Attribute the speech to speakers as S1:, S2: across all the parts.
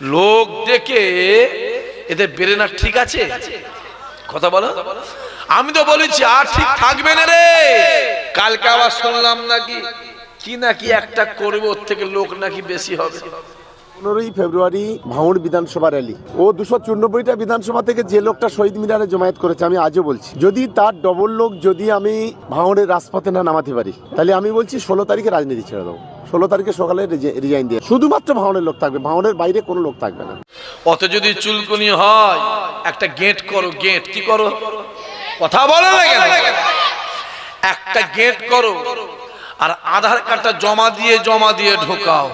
S1: লোক দেখে এদের বেরেনা ঠিক আছে? কথা বলো। আমি তো বলেছি, আর ঠিক থাকবে না রে। কালকে আবার শুনলাম নাকি, কি নাকি একটা করবে, ওর থেকে লোক নাকি বেশি হবে।
S2: পনেরোই ফেব্রুয়ারি ভাঙড় বিধানসভা র্যালি। ও দুশো চুরানব্বইটা বিধানসভা থেকে যে লোকটা শহীদ মিনারে জমায়েত করেছে, আমি আজও বলছি, যদি তার ডবল লোক যদি আমি ভাঙড়ের রাজপথে না নামাতে পারি, তাহলে আমি বলছি ষোলো তারিখে রাজনীতি ছেড়ে দেবো ষোলো তারিখে সকালে রিজাইন দিয়ে। শুধুমাত্র ভাঙড়ের লোক থাকবে, ভাওনের বাইরে কোনো লোক থাকবে না।
S1: অত যদি চুলকুনি হয়, একটা গেট করো, গেট কি করো? কথা বলে একটা গেট করো, আর আধার কার্ডটা জমা দিয়ে জমা দিয়ে ঢোকাও।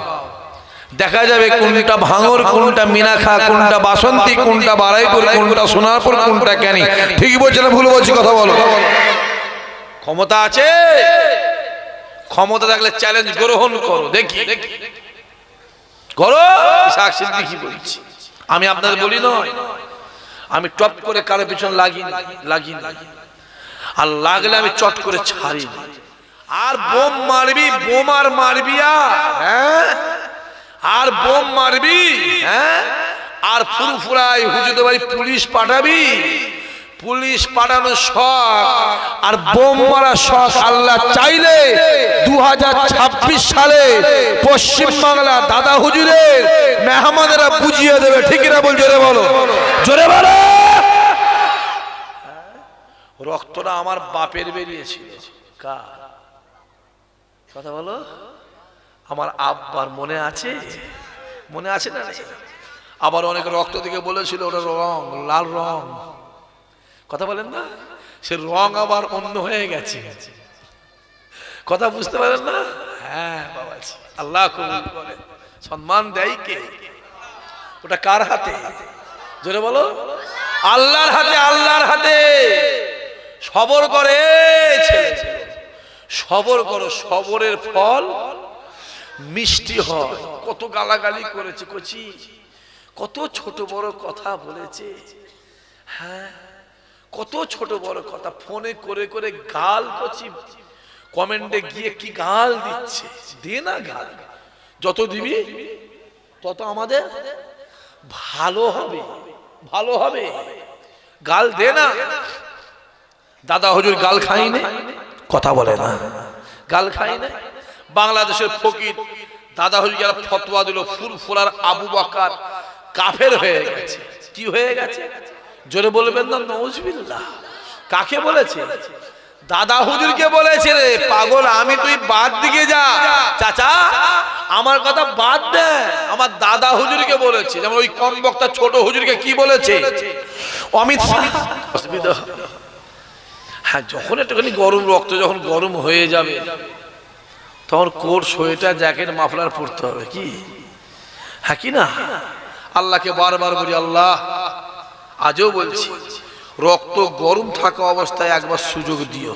S1: দেখা যাবে কোনটা ভাঙর, কোনটা মিনাখা, কোনটা বাসন্তী, কোনটা বারাইপুর, কোনটা সোনারপুর, কোনটা ক্যানি ঠিকই বলছে না, ভুল বলছি, কথা বলো। ক্ষমতা আছে? ক্ষমতা থাকলে চ্যালেঞ্জ গ্রহণ করো, দেখি। করো সিদ্দিকি বলছি। আমি আপনাদের বলি নয়, আমি টপ করে কারও পিছন লাগি লাগি আর লাগলে আমি চট করে ছাড়ি আর বোম মারবি বোম আর মারবি আর হ্যাঁ? আর বোম মারবি হ্যাঁ? আর ফুরফুরাই হুজুতে বাড়ি পুলিশ পাঠাবি পুলিশ পাঠানোর শখ। আর বোম মারা শখ আল্লাহ চাইলে দু হাজার ছাব্বিশ সালে পশ্চিম বাংলা দাদা হুজুরের মেহমানেরা বুঝিয়ে দেবে ঠিক না বল? জোরে বলো। জোরে বলো। রক্তটা আমার বাপের বেরিয়েছিল। কার? কথা বলো। আমার আব্বার মনে আছে? মনে আছে না? আবার অনেক রক্ত দিকে বলেছিল ওটা রং লাল রং। কথা বলেন না? সে রং আবার অন্য হয়ে গেছে। কথা বুঝতে পারেন না? হ্যাঁ বাবাজি, আল্লাহ করে। সম্মান দেয় কে? ওটা কার হাতে? জোরে বলো। আল্লাহর হাতে আল্লাহর হাতে। সবর করে সবর করো, সবরের ফল মিষ্টি হয়। কত গালাগালি করেছে কচি। কত ছোট বড় কথা বলেছে। হ্যাঁ কত ছোট বড় কথা। ফোনে করে করে গাল কচি, কমেন্টে গিয়ে কি গাল দিচ্ছে? দে না গাল। যত দিবি, তত আমাদের ভালো হবে ভালো হবে। গাল দে না। দাদা হজুর গাল খাই না কথা বলে না। গাল খাই না বাংলাদেশের ফকির, দাদা হজুর যারা ফতোয়া দিল ফুরফুরার আবু বকার কাফের হয়ে গেছে। কি হয়ে গেছে? জোরে বলবেন না নজবিল্লাহ কাকে বলেছে? দাদা হুজুরকে বলেছে রে পাগল আমি তুই বাদ দিকে যা। চাচা আমার কথা বাদ দে। আমার দাদা হুজুরকে বলেছে। যেমন ওই কম বক্তা ছোট হুজুরকে কি বলেছে? অমিত অসুবিধা। হ্যাঁ যখন একটুখানি গরম রক্ত যখন গরম হয়ে যাবে তখন কোট সোয়েটার জ্যাকেট মাফলার পরতে হবে কি? হ্যাঁ কি না? আল্লাহকে বারবার বলি আল্লাহ আজও বলছি, রক্ত গরম থাকা অবস্থায় একবার সুযোগ দিও।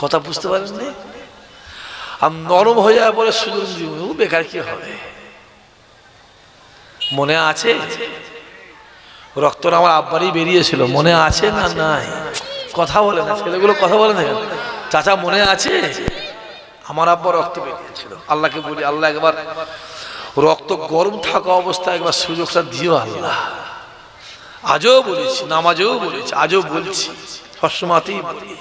S1: কথা বুঝতে পারেন আর নরম হয়ে যাওয়ার পরে সুযোগ দিও বেকার কি হবে? মনে আছে? রক্তটা আমার আব্বারই বেরিয়েছিল, মনে আছে না নাই? কথা বলে না, ছেলেগুলো কথা বলে না চাচা মনে আছে? আমার আব্বা রক্ত বেরিয়েছিল, আল্লাহকে বলি, আল্লাহ একবার রক্ত গরম থাকা অবস্থায় একবার সুযোগটা দিও আল্লাহ আজও বলেছি, নামাজেও বলেছি, আজও বলছি, সবসময়তেই বলি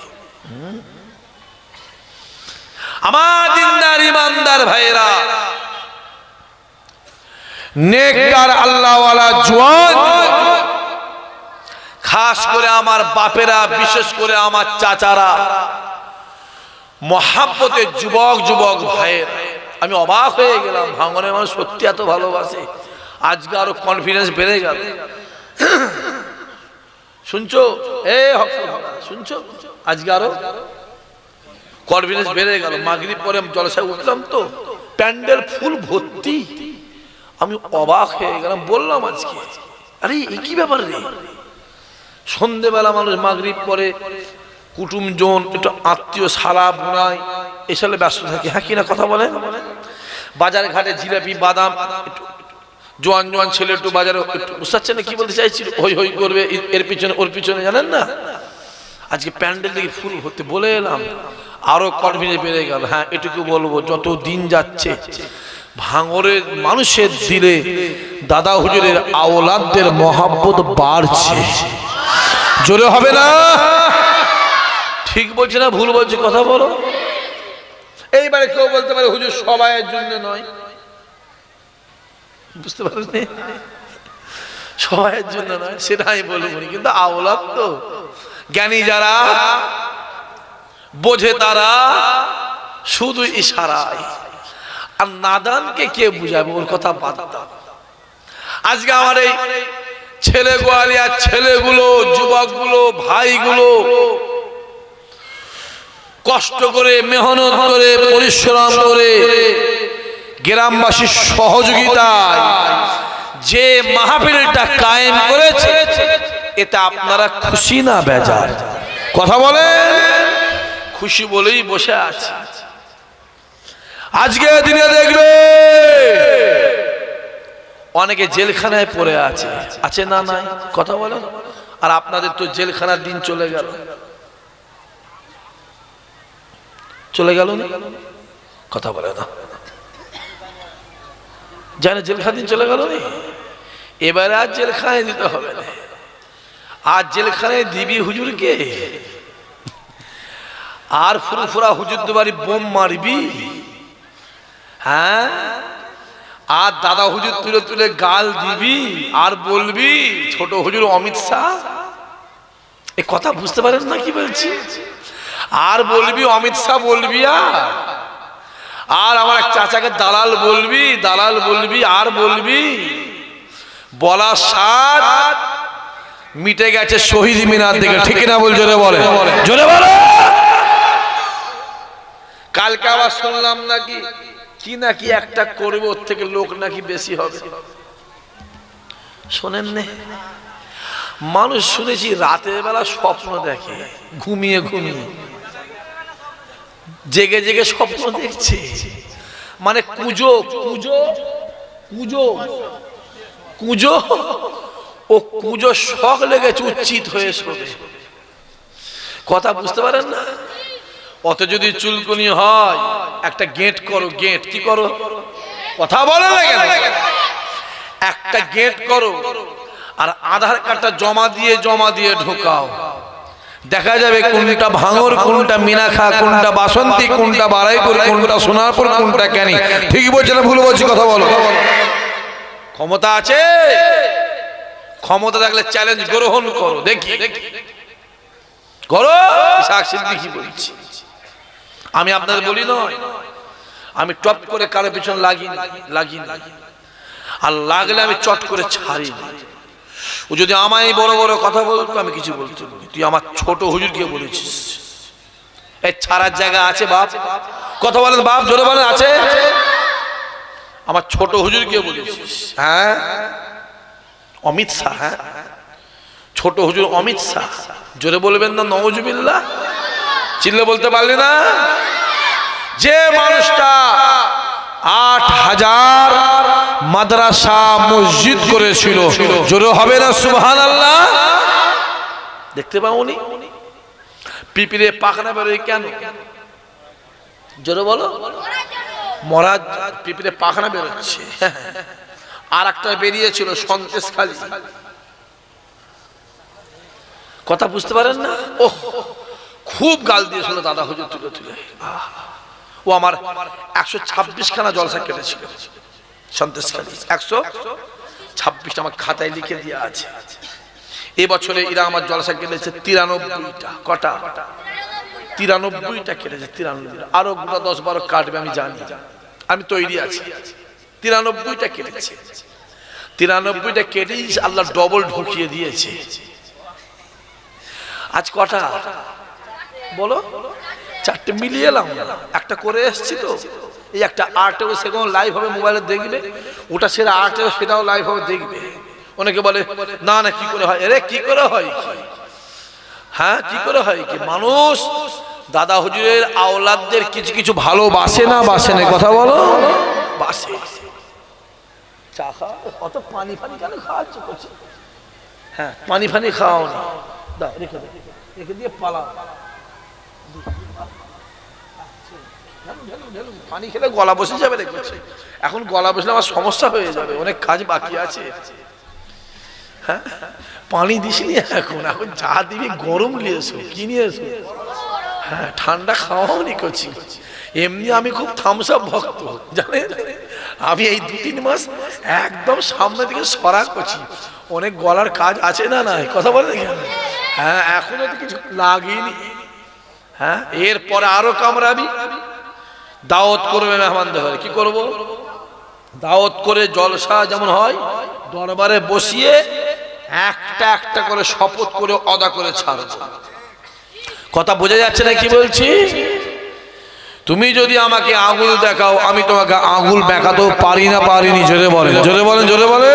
S1: আমার দিনদার, ইমানদার ভাইরা নেককার আল্লাহওয়ালা জোয়ান। খাস করে আমার বাপেরা, বিশেষ করে আমার চাচারা, মহাব্বতের যুবক যুবক ভাইয়ের আমি অবাক হয়ে গেলাম, ভাঙনের মানুষ সত্যি এত ভালোবাসে। আজকে আরও কনফিডেন্স বেড়ে গেল। শুনছো? এ শুনছো? আজকে আরও কনফিডেন্স বেড়ে গেল। মাগরিব পরে জলসায় উঠলাম তো, প্যান্ডেল ফুল ভর্তি। আমি অবাক হয়ে গেলাম, বললাম আজকে, আরে, এ কি ব্যাপার রে? সন্ধেবেলা মানুষ মাগরিব পরে কুটুমজন, একটু আত্মীয় সালা বুনাই এসলে ব্যস্ত থাকি। হ্যাঁ কিনা কথা বলে? বাজার ঘাটে জিলাপি, বাদাম জোয়ান জোয়ান ছেলে একটু বাজারে বুঝতে না, কি বলতে চাইছি? হই হই করবে, এর পিছনে, ওর পিছনে, জানেন না? আজকে প্যান্ডেল থেকে ফুল ভর্তি বলে এলাম। আরও কনফিডেন্স বেড়ে গেল। হ্যাঁ এটুকু বলব, যত দিন যাচ্ছে, ভাঙরের মানুষের দিলে দাদা হুজুরের আওলাদদের মহাব্বত বাড়ছে। জোরে হবে না? ঠিক বলছে না, ভুল বলছে, কথা বলো। এইবারে কেউ বলতে পারে হুজুর সবাইয়ের জন্য নয়। বুঝতে পারেননি সবাইয়ের জন্য নয়, সেটা আমি বলব কিন্তু আওলাদ তো। জ্ঞানী যারা, বোঝে তারা, শুধু ইশারায়। আর নাদানকে কে বুঝাবে? ওর কথা বাদ আজকে আমার এই ছেলে গোয়ালিয়ার ছেলেগুলো, যুবকগুলো, ভাইগুলো কষ্ট করে, মেহনত করে, পরিশ্রম করে গ্রামবাসীর সহযোগিতায় যে মাহফিলটা কায়েম করেছে এটা আপনারা খুশি না বেজার? কথা বলেন? খুশি বলেই বসে আছে। আজকে দিনে দেখবে, অনেকে জেলখানায় পড়ে আছে। আছে না নাই? কথা বলেন। আর আপনাদের তো জেলখানার দিন চলে গেল। চলে গেল কথা বলে না। জানে জেলখানা চলে গেল এবারে আর জেলখানায় দিতে হবে না। আর জেলখানায় দিবি হুজুরকে? আর ফুরফুরা হুজুর দুবারি বোম মারবি? হ্যাঁ? আর দাদা হুজুর তুলে তুলে গাল দিবি? আর বলবি, ছোট হুজুর অমিত শাহ? এ কথা বুঝতে পারেন না কি বলছি? আর বলবি, অমিত শাহ বলবি আর আমার এক চাচাকে দালাল বলবি দালাল বলবি, আর বলবি, বলা সাত, মিটে গেছে শহীদ মিনার দিকে, ঠিক না বল, জোরে বলে। জোরে বলে। কালকে আবার শুনলাম নাকি, কি নাকি একটা করবে, ওর থেকে লোক নাকি বেশি হবে। শোনেন নে, মানুষ শুনেছি রাতের বেলা স্বপ্ন দেখে, ঘুমিয়ে ঘুমিয়ে। জেগে জেগে স্বপ্ন দেখছে। মানে কুজো কুজো কুজো কুজো, ও কুজো শখ লেগেছে উচিত হয়ে শোবে। কথা বুঝতে পারেন না? অত যদি চুলকুনি হয়, একটা গেট করো, গেট কি করো? কথা বলে একটা গেট করো আর আধার কার্ডটা জমা দিয়ে জমা দিয়ে ঢোকাও। দেখা যাবে কোনটা ভাঙর কোনটা মিনাখা কোনটা বাসন্তী কোনটা বারাইপুর কোনটা সোনারপুর কোনটা ক্যানি ঠিকই বলছে না ভুল বলছি কথা বলো। ক্ষমতা আছে? ক্ষমতা থাকলে চ্যালেঞ্জ গ্রহণ করো দেখি। করো? সিদ্দিকি বলছি। আমি আপনাদের বলি নয় আমি টপ করে কারও পিছনে লাগি লাগি আর লাগলে আমি চট করে ছাড়ি না। ও যদি আমায় বড় বড় কথা বলতো, আমি কিছু বলতে তুই আমার ছোট হুজুরকে বলেছিস। ছাড়ার জায়গা আছে বাপ? কথা বলেন বাপ, জোরে বলেন, আছে? আমার ছোট হুজুরকে বলেছিস। হ্যাঁ? অমিত শাহ হ্যাঁ? ছোট হুজুর অমিত শাহ। জোরে বলবেন না নওজুবিল্লাহ চিল্লে বলতে পারলি না? যে মানুষটা আট হাজার মাদ্রাসা মসজিদ করেছিল। জোরে হবে না সুবহান আল্লাহ দেখতে পাওনি? পিপিরে পাখনা বেরোয় কেন? জোরে বলো। মরা পিপিরে পাখনা বেরোচ্ছে। আর একটা বেরিয়েছিল সন্তেশ খালি। কথা বুঝতে পারেন না? ওহ, খুব গাল দিয়েছিল দাদা হুজুর তুলে তুলে। ও আমার একশো ছাব্বিশ খানা জলসা কেটেছিল। সন্তেশ খালি। একশো ছাব্বিশ আমার খাতায় লিখে দিয়ে আছে। এবছরে এরা আমার জলসা কেটেছে তিরানব্বইটা, কটা? তিরানব্বইটা কেটেছে তিরানব্বই আরও গোটা দশ বারো কাটবে, আমি জানি। আমি তৈরি আছি। তিরানব্বইটা কেটেছে। তিরানব্বইটা কেটেই আল্লাহ ডবল ঢুকিয়ে দিয়েছে। আজ কটা? বলো। চারটে মিলিয়ে এলাম। একটা করে এসছি তো। এই একটা আর্টেও সেখানে লাইভ হবে মোবাইলে দেখবে, ওটা সেটা আর্টেও সেটাও লাইভ হবে দেখবে। অনেকে বলে, না না, কি করে হয়? এরে, কি করে হয়? হ্যাঁ কি করে হয় কি? মানুষ দাদা হুজুরের আওলাদদের কিছু কিছু ভালোবাসে না বাসে না কথা বলো। বাসে। চা পানি ফানি হ্যাঁ পানি ফানি খাওয়াও না। রেখে দিয়ে পানি খেলে গলা বসে যাবে দেখছি এখন গলা বসলে আমার সমস্যা হয়ে যাবে, অনেক কাজ বাকি আছে। হ্যাঁ? পানি দিসনি এখন এখন যা দিবি গরম নিয়ে এসো, কি নিয়ে এসো? হ্যাঁ ঠান্ডা খাওয়াও নি করছি এমনি আমি খুব থামস ভক্ত, জানেন? আমি এই দু তিন মাস একদম সামনে থেকে সরা করছি অনেক গলার কাজ আছে না না কথা বলে দেখেন হ্যাঁ এখনও তো কিছু লাগেনি হ্যাঁ এরপরে আরও কামড়াবি। দাওয়াত করবে মেহমানদের ঘরে কি করব? দাওয়াত করে জলসা যেমন হয়, দরবারে বসিয়ে একটা একটা করে শপথ করে অদা করে ছাড়ব। কথা বোঝা যাচ্ছে না কি বলছি? তুমি যদি আমাকে আঙুল দেখাও, আমি তোমাকে আঙুল দেখাতেও পারি না, পারিনি। জোরে বলেন জোরে বলেন, জোরে বলে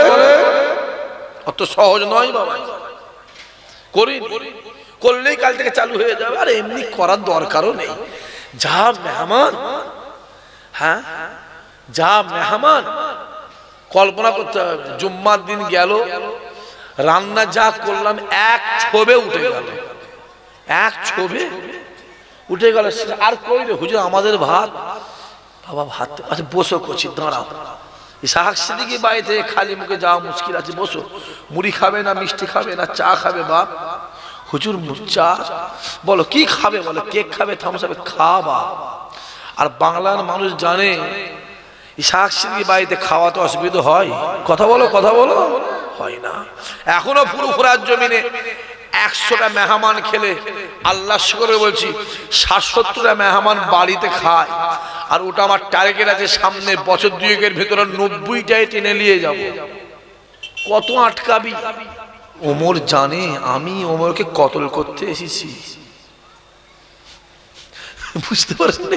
S1: অত সহজ নয় বাবা। করি করলেই কাল থেকে চালু হয়ে যাবে। আর এমনি করার দরকারও নেই। যা মেহমান। হ্যাঁ? যা মেহমান। কল্পনা করতে হবে, জুম্মার দিন গেল, রান্না যা করলাম, এক ছবে উঠে গেল। এক ছবে উঠে গেল আর কই রে, হুজুর, আমাদের ভাত? বাবা, ভাত আচ্ছা বসো করছি দাঁড়াও। ইসাহাক সিদ্দিকি বাড়িতে খালি মুখে যাওয়া মুশকিল আছে, বসো। মুড়ি খাবে না, মিষ্টি খাবে না, চা খাবে, বাপ। হুজুর মু- চা বলো, কি খাবে? বলো, কেক খাবে, থামস খাবে খাবা আর বাংলার মানুষ জানে ইসাহাক সিদ্দিকি বাড়িতে খাওয়া তো অসুবিধা হয়। কথা বলো কথা বলো। হয় না। এখনও ফুরুফুরার জমিনে একশোটা মেহমান খেলে আল্লাহ করে বলছি ষাট সত্তরটা মেহমান বাড়িতে খায়। আর ওটা আমার টার্গেট আছে, সামনে বছর দুয়েকের ভেতরে নব্বইটাই টেনে নিয়ে যাব। কত আটকাবি? ওমর জানে, আমি ওমরকে কতল করতে এসেছি। বুঝতে পারছেন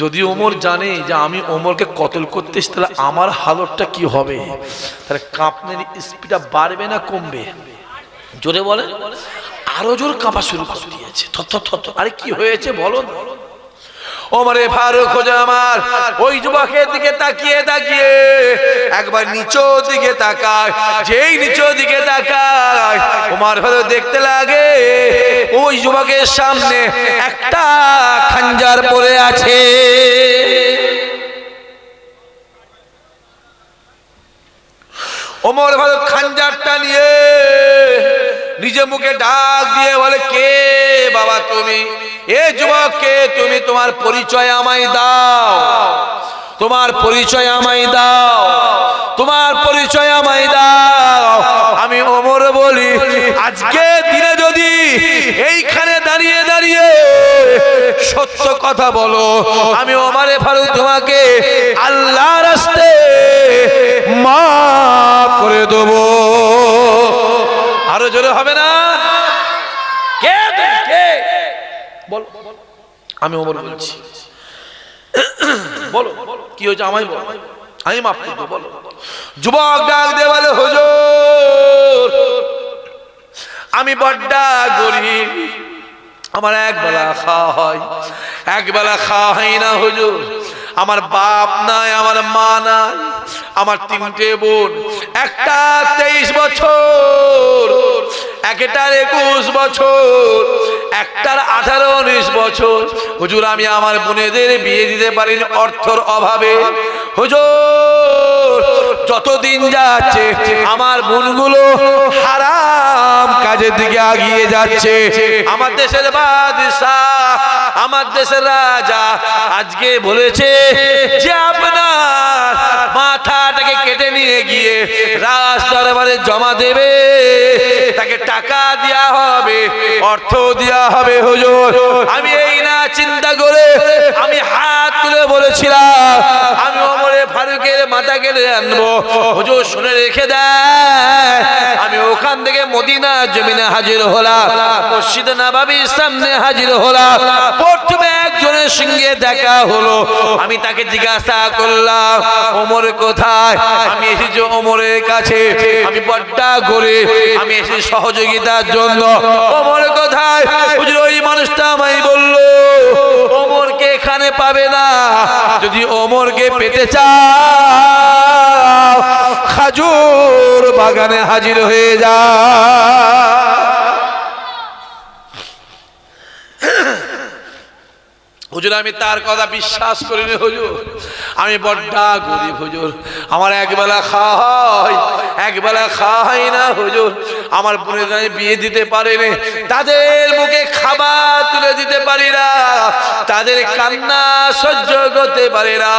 S1: যদি ওমর জানে যে আমি ওমরকে কতল করতে এসেছি, তাহলে আমার হালতটা কি হবে? তাহলে কাঁপনের স্পিডটা বাড়বে না কমবে? জোরে বলে আরও জোর কাঁপা শুরু করে দিয়েছে। থর থর থর। আরে কি হয়েছে বলো না ওমরে ফারুক খোঁজা আমার। ওই যুবকের দিকে তাকিয়ে তাকিয়ে একবার নিচো দিকে তাকায়। যেই নিচো দিকে তাকায়, ওমর ফারুক দেখতে লাগে ওই যুবকের সামনে একটা খাঞ্জার পড়ে আছে। ওমর ফারুক খাঞ্জারটা নিয়ে নিজে মুখে ডাক দিয়ে বলে, কে বাবা তুমি? এ যুবককে তুমি তোমার পরিচয় আমায় দাও। তোমার পরিচয় আমায় দাও। তোমার পরিচয় আমায় দাও। আমি ওমর বলি, আজকে দিনে যদি এইখানে দাঁড়িয়ে দাঁড়িয়ে সত্য কথা বলো, আমি ওমারে ফারুক তোমাকে আল্লাহ রাস্তে মা করে দেবো। আরও জোরে হবে না? বল। আমি ওমর বলছি। বলো, কি হয়েছে আমায় বলো। আমি মাফ করব বলো। যুবক ডাক দে বলে, হুজুর, আমি বড্ডা গরিব। আমার এক বেলা খাওয়া হয়, এক বেলা খাওয়া হয় না, হুজুর। আমার বাপ নাই, আমার মা নাই, আমার তিনটে বোন। একটা তেইশ বছর একটার একুশ বছর, একটার আঠারো উনিশ বছর। হুজুর, আমি আমার বোনেদের বিয়ে দিতে পারিনি অর্থর অভাবে। হুজুর, যতদিন যাচ্ছে, আমার বোনগুলো হারাম কাজের দিকে আগিয়ে যাচ্ছে। আমার দেশের বাদশাহ, আমার দেশের রাজা আজকে বলেছে যে আপনার রাজ দরবারে জমা দেবে। তাকে টাকা দেওয়া হবে, অর্থ দেওয়া হবে হুজুর। আমি এই না চিন্তা করে আমি হাত তুলে বলেছিলাম, আমি ওমরে ফারুকের মাথা কেটে আনব। হুজুর, শুনে রেখে দেয় আমি ওখান থেকে মদিনা জমিনে হাজির হলাম, মসজিদ নাবাবির সামনে হাজির হলাম। প্রথমে সঙ্গে দেখা হলো। আমি তাকে জিজ্ঞাসা করলাম, ওমর কোথায়? আমি এসেছি ওমরের কাছে। আমি বড্ডা করে আমি এসেছি সহযোগিতার জন্য। ওমর কোথায়? ওই মানুষটা আমায় বলল, ওমরকে এখানে পাবে না। যদি ওমরকে পেতে চাও, খাজুর বাগানে হাজির হয়ে যা। হুজুর আমি তার কথা বিশ্বাস করিনি হুজুর। আমি বড্ডা গরিব হুজুর। আমার একবেলা খাই একবেলা খাই না, হুজুর। আমার বোনের বিয়ে দিতে পারিনি। তাদের মুখে খাবার তুলে দিতে পারি না। তাদের কান্না সহ্য করতে পারি না।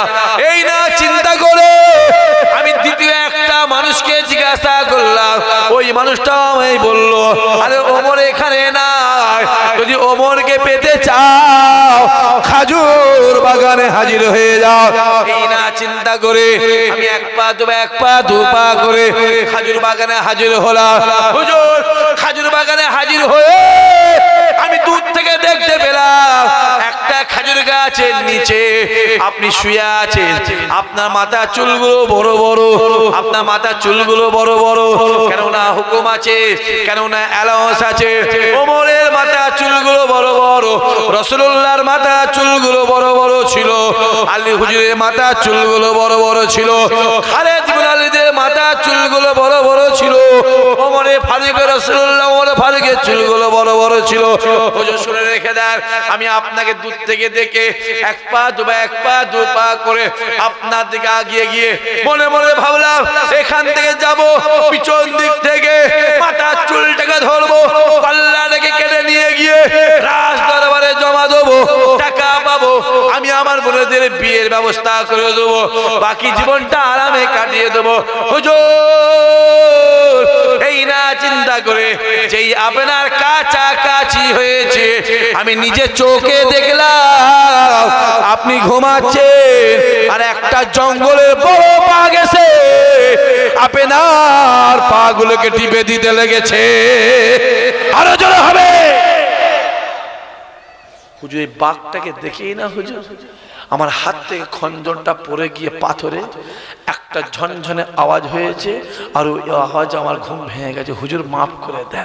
S1: এই না, চিন্তা করে আমি দ্বিতীয় একটা মানুষকে জিজ্ঞাসা করলাম। ওই মানুষটা আমি বলল, আরে ওমর এখানে না যদি ওমরকে পেতে চাও, খাজুর বাগানে হাজির হয়ে যাও। এই না, চিন্তা করে আমি এক পা দু এক পা দু পা করে খাজুর বাগানে হাজির হলাম। হুজুর, খাজুর বাগানে হাজির হয়ে আমি দূর থেকে দেখতে পেলাম, একটা খাজুর গাছের নিচে আপনি শুয়ে আছেন। আপনার মাথা চুলগুলো বড় বড়, আপনার মাথা চুলগুলো বড় বড়। কেননা হুকুম আছে, কেননা অ্যালাউন্স আছে। ওমরের মাথা চুলগুলো বড় বড় রসুল্লাহর মাথা চুলগুলো বড় বড় ছিল। আলী হুজুরের মাথা চুলগুলো বড় বড় ছিল। খালেদ আলীদের মাথা বড় বড় ছিল। হুজুর শুনে রেখে দেন, আমি আপনাকে দূর থেকে দেখে এক পা দু এক পা দু পা করে আপনার দিকে আগিয়ে গিয়ে মনে মনে ভাবলাম, এখান থেকে যাব, পিছন দিক থেকে মাথার চুলটাকে ধরবো, পাল্লাটাকে কেটে নিয়ে গিয়ে রাজ দরবারে জমা দেবো, টাকা পাবো, আমি আমার বোনেদের বিয়ের ব্যবস্থা করে দেবো, বাকি জীবনটা আরামে কাটিয়ে দেবো। হুজুর! চিন্তা করে যেই আপনার কাছাকাছি হয়েছে, আমি নিজে চোখে দেখলাম, আপনি ঘুমাচ্ছেন, আর একটা জঙ্গলের বড় পা গেছে, আপনার পাগুলোকে টিপে দিতে লেগেছে। আরও জোরে হবে। হুজুর, এই বাঘটাকে দেখেই না হুজুর। আমার হাত থেকে খঞ্জনটা পরে গিয়ে পাথরে একটা ঝনঝনে আওয়াজ হয়েছে আর ওই আওয়াজ আমার ঘুম ভেঙে গেছে। হুজুর মাফ করে দেন।